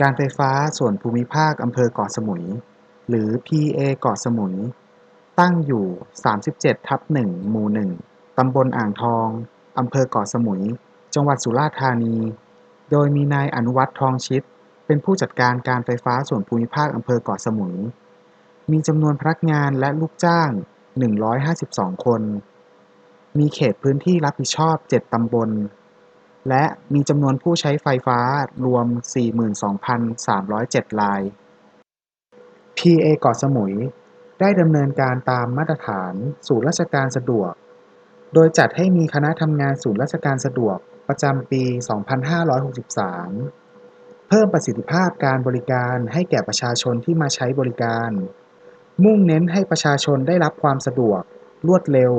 การไฟฟ้าส่วนภูมิภาคอำเภอเกาะสมุย หรือ PA เกาะสมุย ตั้งอยู่ 37 ทับ 1 หมู่ 1 ตำบลอ่างทอง อำเภอเกาะสมุย จังหวัดสุราษฎร์ธานี โดยมีนายอนุวัฒน์ทองชิด เป็นผู้จัดการการไฟฟ้าส่วนภูมิภาคอำเภอเกาะสมุย มีจำนวนพนักงานและลูกจ้าง 152 คน มีเขตพื้นที่รับผิดชอบ 7 ตำบล และมีจำนวนผู้ใช้ไฟฟ้ารวม 42,307 ราย PA เกาะสมุย ได้ดำเนินการตามมาตรฐานศูนย์ราชการสะดวก โดยจัดให้มีคณะทำงานศูนย์ราชการสะดวกประจำปี 2563 เพิ่มประสิทธิภาพการบริการให้แก่ประชาชนที่มาใช้บริการ มุ่งเน้นให้ประชาชนได้รับความสะดวก รวดเร็ว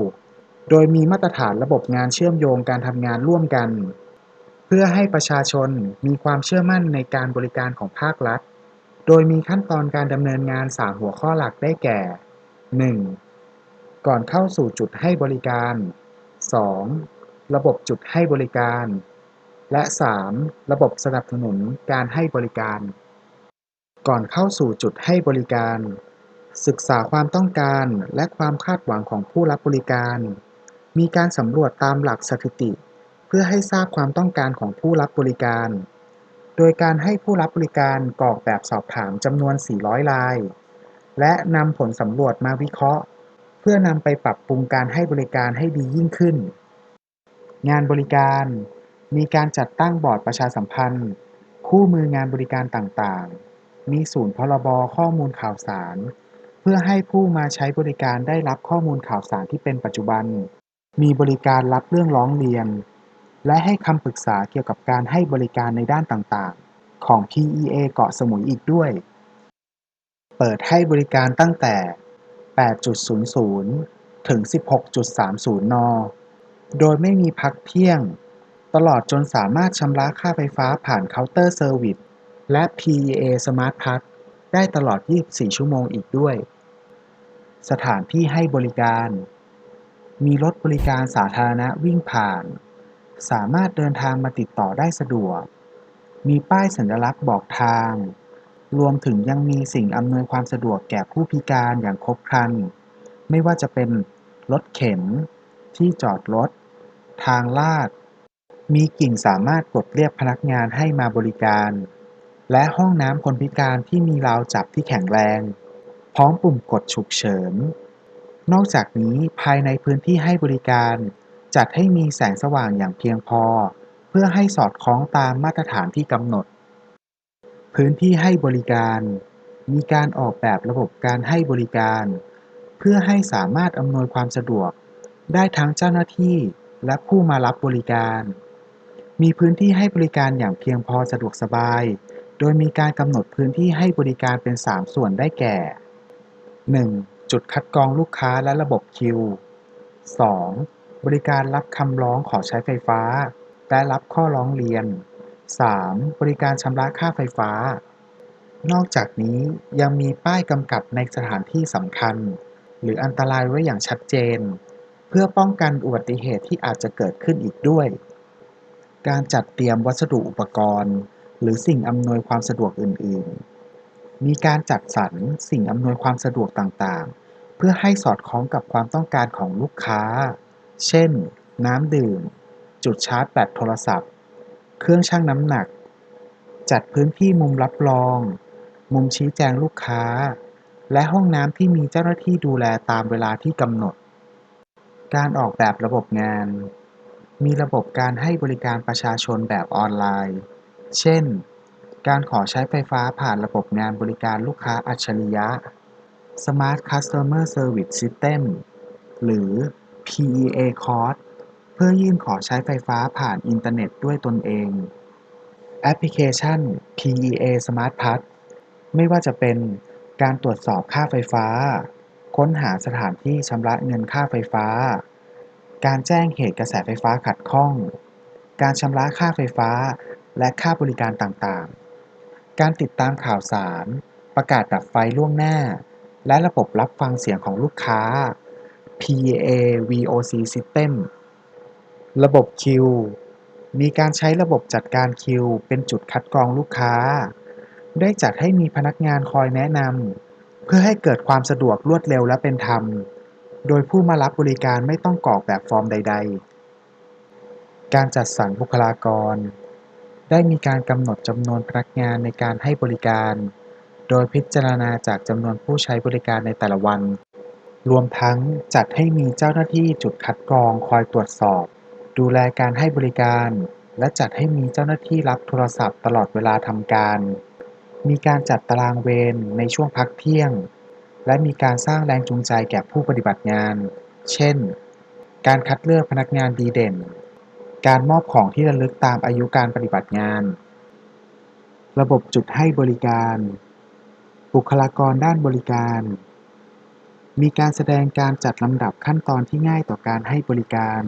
โดยมีมาตรฐานระบบงานเชื่อมโยงการทำงานร่วมกัน พื่อให้ประชาชนมีความเชื่อมั่นในการบริการของภาครัฐ โดยมีขั้นตอนการดำเนินงาน 3 หัวข้อหลักได้แก่ 1. ก่อนเข้าสู่จุดให้บริการ 2. ระบบจุดให้บริการ และ 3. ระบบสนับสนุนการให้บริการ ก่อนเข้าสู่จุดให้บริการ ศึกษาความต้องการและความคาดหวังของผู้รับบริการ มีการสำรวจตามหลักสถิติ พื่อให้ทราบความต้องการของผู้รับบริการ โดยการให้ผู้รับบริการกรอกแบบสอบถามจำนวน 400 ราย และนำผลสำรวจมาวิเคราะห์ เพื่อนำไปปรับปรุงการให้บริการให้ดียิ่งขึ้น งานบริการมีการจัดตั้งบอร์ดประชาสัมพันธ์ คู่มืองานบริการต่างๆ มีศูนย์พรบข้อมูลข่าวสาร เพื่อให้ผู้มาใช้บริการได้รับข้อมูลข่าวสารที่เป็นปัจจุบัน มีบริการรับเรื่องร้องเรียน และให้คำปรึกษาเกี่ยวกับการให้บริการในด้านต่าง ๆ ของ PEA เกาะสมุยอีกด้วย เปิดให้บริการตั้งแต่ 8.00 ถึง 16.30 น โดยไม่มีพักเที่ยง ตลอดจนสามารถชำระค่าไฟฟ้าผ่านเคาน์เตอร์เซอร์วิสและ PEA Smart Pass ได้ตลอด 24 ชั่วโมงอีกด้วย สถานที่ให้บริการ มีรถบริการสาธารณะวิ่งผ่าน สามารถเดินทางมาติดต่อได้สะดวก มีป้ายสัญลักษณ์บอกทาง รวมถึงยังมีสิ่งอำนวยความสะดวกแก่ผู้พิการอย่างครบครัน ไม่ว่าจะเป็นรถเข็น ที่จอดรถ ทางลาด มีกิ่งสามารถกดเรียกพนักงานให้มาบริการ และห้องน้ำคนพิการที่มีราวจับที่แข็งแรง พร้อมปุ่มกดฉุกเฉิน นอกจากนี้ภายในพื้นที่ให้บริการ จัดให้มีแสงสว่างอย่างเพียงพอ เพื่อให้สอดคล้องตามมาตรฐานที่กำหนด พื้นที่ให้บริการ มีการออกแบบระบบการให้บริการ เพื่อให้สามารถอำนวยความสะดวก ได้ทั้งเจ้าหน้าที่และผู้มารับบริการ มีพื้นที่ให้บริการอย่างเพียงพอสะดวกสบาย โดยมีการกำหนดพื้นที่ให้บริการเป็น 3 ส่วนได้แก่ 1. จุดคัดกรองลูกค้าและระบบคิว 2. บริการรับคำร้องขอใช้ไฟฟ้าและรับข้อร้องเรียน 3. บริการชำระค่าไฟฟ้า นอกจากนี้ยังมีป้ายกำกับในสถานที่สำคัญ หรืออันตรายไว้อย่างชัดเจน เพื่อป้องกันอุบัติเหตุที่อาจจะเกิดขึ้นอีกด้วย การจัดเตรียมวัสดุอุปกรณ์ หรือสิ่งอำนวยความสะดวกอื่น ๆ มีการจัดสรรสิ่งอำนวยความสะดวกต่าง ๆ เพื่อให้สอดคล้องกับความต้องการของลูกค้า เช่น น้ำดื่ม จุดชาร์จแบตโทรศัพท์ เครื่องชั่งน้ำหนัก จัดพื้นที่มุมรับรอง มุมชี้แจงลูกค้า และห้องน้ำที่มีเจ้าหน้าที่ดูแลตามเวลาที่กำหนด การออกแบบระบบงาน มีระบบการให้บริการประชาชนแบบออนไลน์ เช่น การขอใช้ไฟฟ้าผ่านระบบงานบริการลูกค้าอัจฉริยะ Smart Customer Service System หรือ PEA Code เพื่อยื่นขอใช้ไฟฟ้าผ่านอินเทอร์เน็ตด้วยตนเอง แอปพลิเคชัน PEA Smart Pass ไม่ว่าจะเป็นการตรวจสอบค่าไฟฟ้า ค้นหาสถานที่ชำระเงินค่าไฟฟ้า การแจ้งเหตุกระแสไฟฟ้าขัดข้อง การชำระค่าไฟฟ้าและค่าบริการต่างๆ การติดตามข่าวสาร ประกาศดับไฟล่วงหน้า และระบบรับฟังเสียงของลูกค้า PA VOC System ระบบคิว มีการใช้ระบบจัดการคิว เป็นจุดคัดกรองลูกค้า ได้จัดให้มีพนักงานคอยแนะนำ เพื่อให้เกิดความสะดวกรวดเร็วและเป็นธรรม โดยผู้มารับบริการไม่ต้องกรอกแบบฟอร์มใด ๆ การจัดสรรบุคลากร ได้มีการกำหนดจำนวนพนักงานในการให้บริการ โดยพิจารณาจากจำนวนผู้ใช้บริการในแต่ละวัน รวมทั้งจัดให้มีเจ้าหน้าที่จุดคัดกรองคอยตรวจสอบ ดูแลการให้บริการ และจัดให้มีเจ้าหน้าที่รับโทรศัพท์ตลอดเวลาทำการ มีการจัดตารางเวรในช่วงพักเที่ยง และมีการสร้างแรงจูงใจแก่ผู้ปฏิบัติงาน เช่น การคัดเลือกพนักงานดีเด่น การมอบของที่ระลึกตามอายุการปฏิบัติงาน ระบบจุดให้บริการ บุคลากรด้านบริการ มีการแสดงการจัดลำดับขั้นตอนที่ง่ายต่อการให้บริการ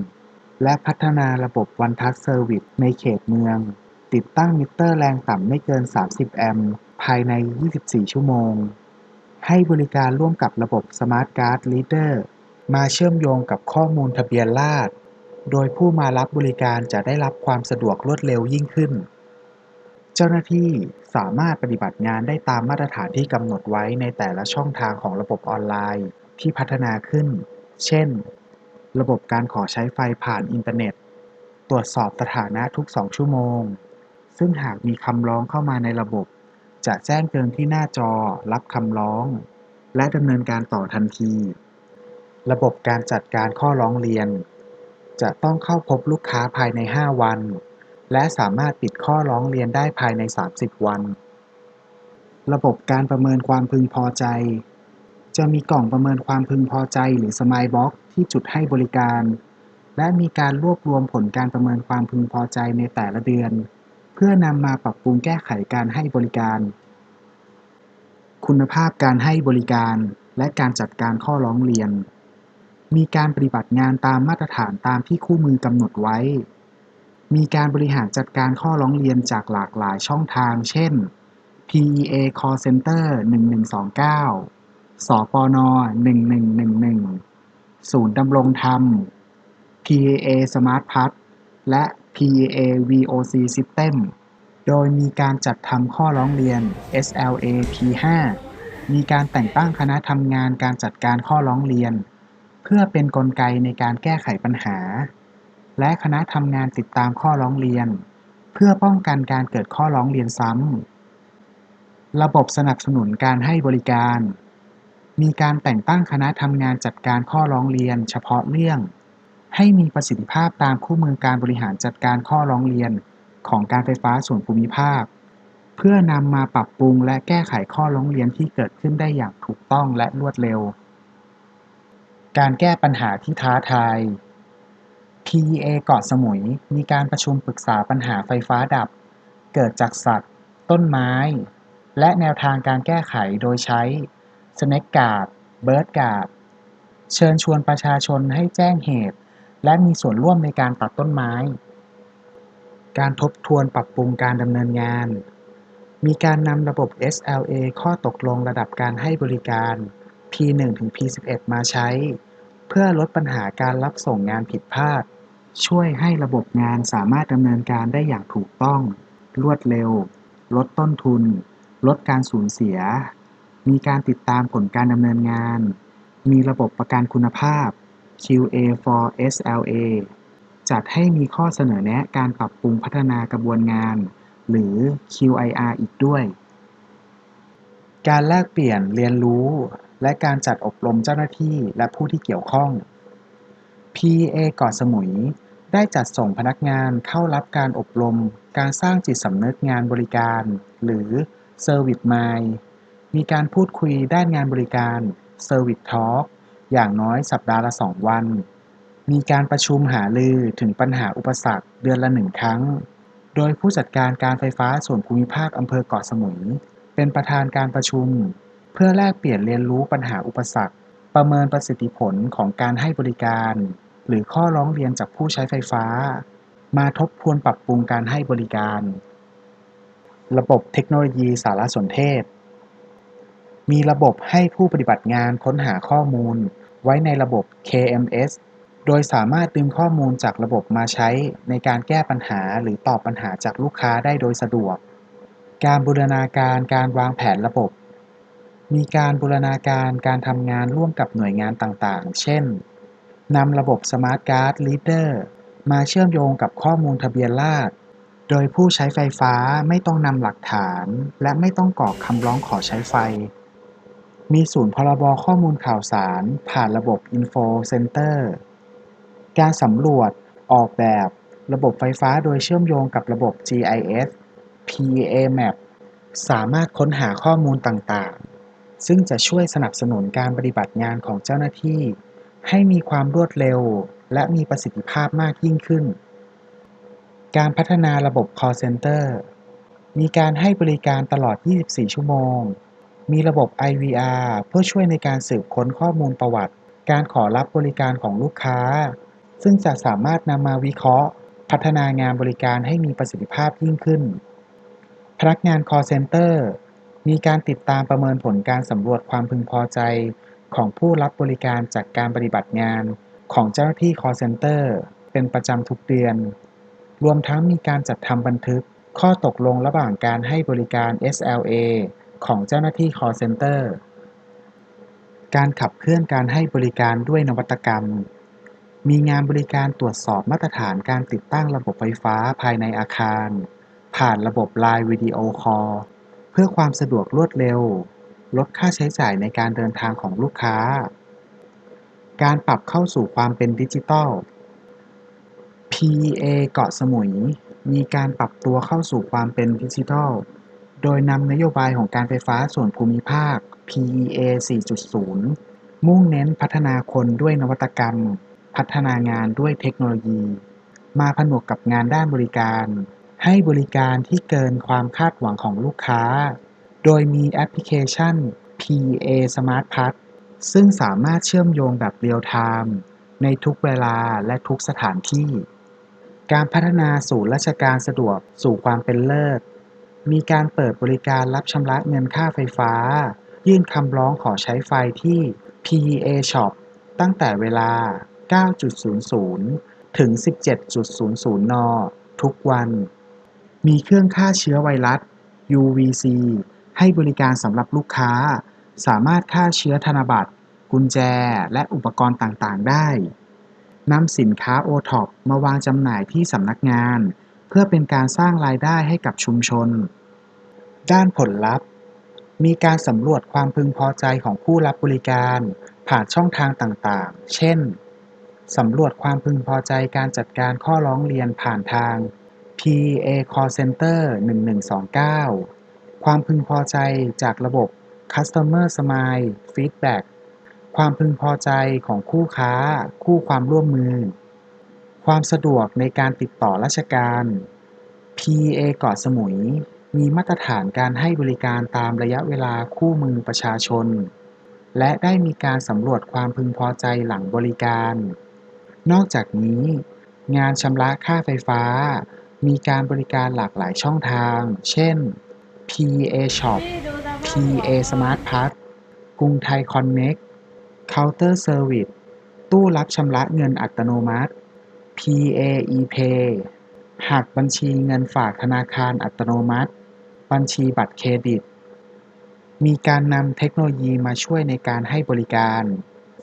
และพัฒนาระบบวันทัชเซอร์วิสในเขตเมือง ติดตั้งมิเตอร์แรงต่ำไม่เกิน 30 แอมป์ภายใน 24 ชั่วโมง ให้บริการร่วมกับระบบ Smart Card Reader มาเชื่อมโยงกับข้อมูลทะเบียนราษฎรโดยผู้มารับบริการจะได้รับความสะดวกรวดเร็วยิ่งขึ้น เจ้าหน้าที่สามารถปฏิบัติงานได้ตามมาตรฐานที่กำหนดไว้ในแต่ละช่องทางของระบบออนไลน์ที่พัฒนาขึ้น เช่น ระบบการขอใช้ไฟผ่านอินเทอร์เน็ต ตรวจสอบสถานะทุก 2 ชั่วโมง ซึ่งหากมีคำร้องเข้ามาในระบบ จะแจ้งเตือนที่หน้าจอรับคำร้อง และดำเนินการต่อทันที ระบบการจัดการข้อร้องเรียน จะต้องเข้าพบลูกค้าภายใน 5 วัน และสามารถปิดข้อร้องเรียนได้ภายใน 30 วัน ระบบการประเมินความพึงพอใจ จะมีกล่องประเมินความพึงพอใจหรือสมายบ็อกที่จุดให้บริการ และมีการรวบรวมผลการประเมินความพึงพอใจในแต่ละเดือน เพื่อนำมาปรับปรุงแก้ไขการให้บริการ คุณภาพการให้บริการ และการจัดการข้อร้องเรียน มีการปฏิบัติงานตามมาตรฐานตามที่คู่มือกำหนดไว้ มีการบริหารจัดการข้อร้องเรียนจากหลากหลายช่องทาง เช่น PEA Call Center 1129 สปน 1111 ศูนย์ดำรงธรรม PAA Smart p a s และ PAA VOC System โดยมีการจัดทำข้อร้องเรียน SLA P5 มีการแต่งตั้งคณะทำงานการจัดการข้อร้องเรียน เพื่อเป็นกลไกในการแก้ไขปัญหา และคณะทำงานติดตามข้อร้องเรียน เพื่อป้องกันการเกิดข้อร้องเรียนซ้ำ ระบบสนับสนุนการให้บริการ มีการแต่งตั้งคณะทำงานจัดการข้อร้องเรียน เฉพาะเรื่อง ให้มีประสิทธิภาพตามคู่มือการบริหารจัดการข้อร้องเรียนของการไฟฟ้าส่วนภูมิภาค เพื่อนำมาปรับปรุงและแก้ไขข้อร้องเรียนที่เกิดขึ้นได้อย่างถูกต้องและรวดเร็ว การแก้ปัญหาที่ท้าทาย PEA เกาะสมุยมีการประชุมปรึกษาปัญหาไฟฟ้าดับ เกิดจากสัตว์ ต้นไม้ และแนวทางการแก้ไขโดยใช้ Snake Guard Bird Guard เชิญชวนประชาชนให้แจ้งเหตุ และมีส่วนร่วมในการตัดต้นไม้ การทบทวนปรับปรุงการดำเนินงาน มีการนำระบบ SLA ข้อตกลงระดับการให้บริการ P1 ถึง P11 มาใช้ เพื่อลดปัญหาการรับส่งงานผิดพลาด ช่วยให้ระบบงานสามารถดำเนินการได้อย่างถูกต้อง รวดเร็ว ลดต้นทุน ลดการสูญเสีย มีการติดตามผลการดำเนินงาน มีระบบประกันคุณภาพ QA for SLA จัดให้มีข้อเสนอแนะการปรับปรุงพัฒนากระบวนงาน หรือ QIR อีกด้วย การแลกเปลี่ยนเรียนรู้ และการจัดอบรมเจ้าหน้าที่และผู้ที่เกี่ยวข้อง PA เกาะสมุย ได้จัดส่งพนักงานเข้ารับการอบรมการสร้างจิตสำนึกงานบริการ หรือ Service Mind มีการพูดคุยด้านงานบริการ Service Talk อย่างน้อยสัปดาห์ละ 2 วัน มีการประชุมหารือถึงปัญหาอุปสรรคเดือนละหนึ่งครั้ง โดยผู้จัดการการไฟฟ้าส่วนภูมิภาคอำเภอเกาะสมุย เป็นประธานการประชุม เพื่อแลกเปลี่ยนเรียนรู้ปัญหาอุปสรรค ประเมินประสิทธิผลของการให้บริการ หรือข้อร้องเรียนจากผู้ใช้ไฟฟ้า มาทบทวนปรับปรุงการให้บริการ ระบบเทคโนโลยีสารสนเทศ มีระบบให้ผู้ปฏิบัติงานค้นหาข้อมูล ไว้ในระบบ KMS โดยสามารถดึงข้อมูลจากระบบมาใช้ในการแก้ปัญหาหรือตอบปัญหาจากลูกค้าได้โดยสะดวก การบูรณาการการวางแผนระบบ มีการบูรณาการการทำงานร่วมกับหน่วยงานต่างๆ เช่น นำระบบ Smart Card Reader มาเชื่อมโยงกับข้อมูลทะเบียนราษฎรโดยผู้ใช้ไฟฟ้าไม่ต้องนำหลักฐาน และไม่ต้องกรอกคำร้องขอใช้ไฟ มีศูนย์พรบข้อมูลข่าวสารผ่านระบบ Info Center การสำรวจออกแบบระบบไฟฟ้าโดยเชื่อมโยงกับระบบ GIS PA Map สามารถค้นหาข้อมูลต่างๆ ซึ่งจะช่วยสนับสนุนการปฏิบัติงานของเจ้าหน้าที่ ให้มีความรวดเร็วและมีประสิทธิภาพมากยิ่งขึ้น การพัฒนาระบบ Call Center มีการให้บริการตลอด 24 ชั่วโมง มีระบบ IVR เพื่อช่วยในการสืบค้นข้อมูลประวัติ การขอรับบริการของลูกค้า ซึ่งจะสามารถนำมาวิเคราะห์ พัฒนางานบริการให้มีประสิทธิภาพยิ่งขึ้น พนักงาน call center มีการติดตามประเมินผลการสำรวจความพึงพอใจ ของผู้รับบริการจากการปฏิบัติงานของเจ้าหน้าที่ call center เป็นประจำทุกเดือน รวมทั้งมีการจัดทำบันทึกข้อตกลงระหว่างการให้บริการ SLA ของเจ้าหน้าที่ call center การขับเคลื่อนการให้บริการด้วยนวัตกรรม มีงานบริการตรวจสอบมาตรฐานการติดตั้งระบบไฟฟ้าภายในอาคาร ผ่านระบบ Line Video Call เพื่อความสะดวกรวดเร็ว ลดค่าใช้จ่ายในการเดินทางของลูกค้า การปรับเข้าสู่ความเป็นดิจิทัล PEA เกาะสมุย มีการปรับตัวเข้าสู่ความเป็นดิจิทัล โดยนำนโยบายของการไฟฟ้าส่วนภูมิภาค PEA 4.0 มุ่งเน้นพัฒนาคนด้วยนวัตกรรม พัฒนางานด้วยเทคโนโลยี มาผนวกกับงานด้านบริการ ให้บริการที่เกินความคาดหวังของลูกค้า โดยมีแอปพลิเคชัน PA Smart Pass ซึ่งสามารถเชื่อมโยงแบบเรียลไทม์ในทุกเวลาและทุกสถานที่ การพัฒนาศูนย์ราชการสะดวกสู่ความเป็นเลิศ มีการเปิดบริการรับชำระเงินค่าไฟฟ้า ยื่นคำร้องขอใช้ไฟที่ PEA Shop ตั้งแต่เวลา 9.00 ถึง 17.00 น ทุกวัน มีเครื่องฆ่าเชื้อไวรัส UVC ให้บริการสำหรับลูกค้า สามารถฆ่าเชื้อธนบัตร กุญแจ และอุปกรณ์ต่างๆ ได้นำสินค้าโอท็อปมาวางจำหน่ายที่สำนักงาน เพื่อเป็นการสร้างรายได้ให้กับชุมชน ด้านผลลัพธ์ มีการสำรวจความพึงพอใจของผู้รับบริการ ผ่านช่องทางต่างๆ เช่นสำรวจความพึงพอใจการจัดการข้อร้องเรียนผ่านทาง PA Call Center 1129 ความพึงพอใจจากระบบ Customer Smile Feedback ความพึงพอใจของคู่ค้า คู่ความร่วมมือ ความสะดวกในการติดต่อราชการ PA เกาะสมุย มีมาตรฐานการให้บริการตามระยะเวลาคู่มือประชาชน และได้มีการสำรวจความพึงพอใจหลังบริการ นอกจากนี้ งานชำระค่าไฟฟ้า มีการบริการหลากหลายช่องทาง เช่น PA Shop PA Smart Pass กรุงไทยคอนเน็กเคาน์เตอร์เซอร์วิสตู้รับชำระเงินอัตโนมัติ PA ePay หักบัญชีเงินฝากธนาคารอัตโนมัติ บัญชีบัตรเครดิต มีการนำเทคโนโลยีมาช่วยในการให้บริการ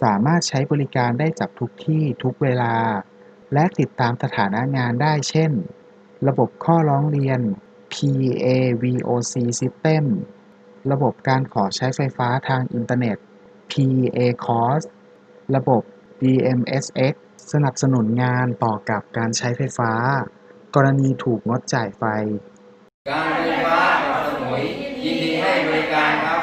สามารถใช้บริการได้จากทุกที่ทุกเวลา และติดตามสถานะงานได้เช่น ระบบข้อร้องเรียน PA VOC System ระบบการขอใช้ไฟฟ้าทางอินเทอร์เน็ต PA Cost ระบบ DMSX สนับสนุนงานต่อกับการใช้ไฟฟ้า กรณีถูกงดจ่ายไฟ การไฟฟ้าเกาะสมุยยินดีให้บริการครับ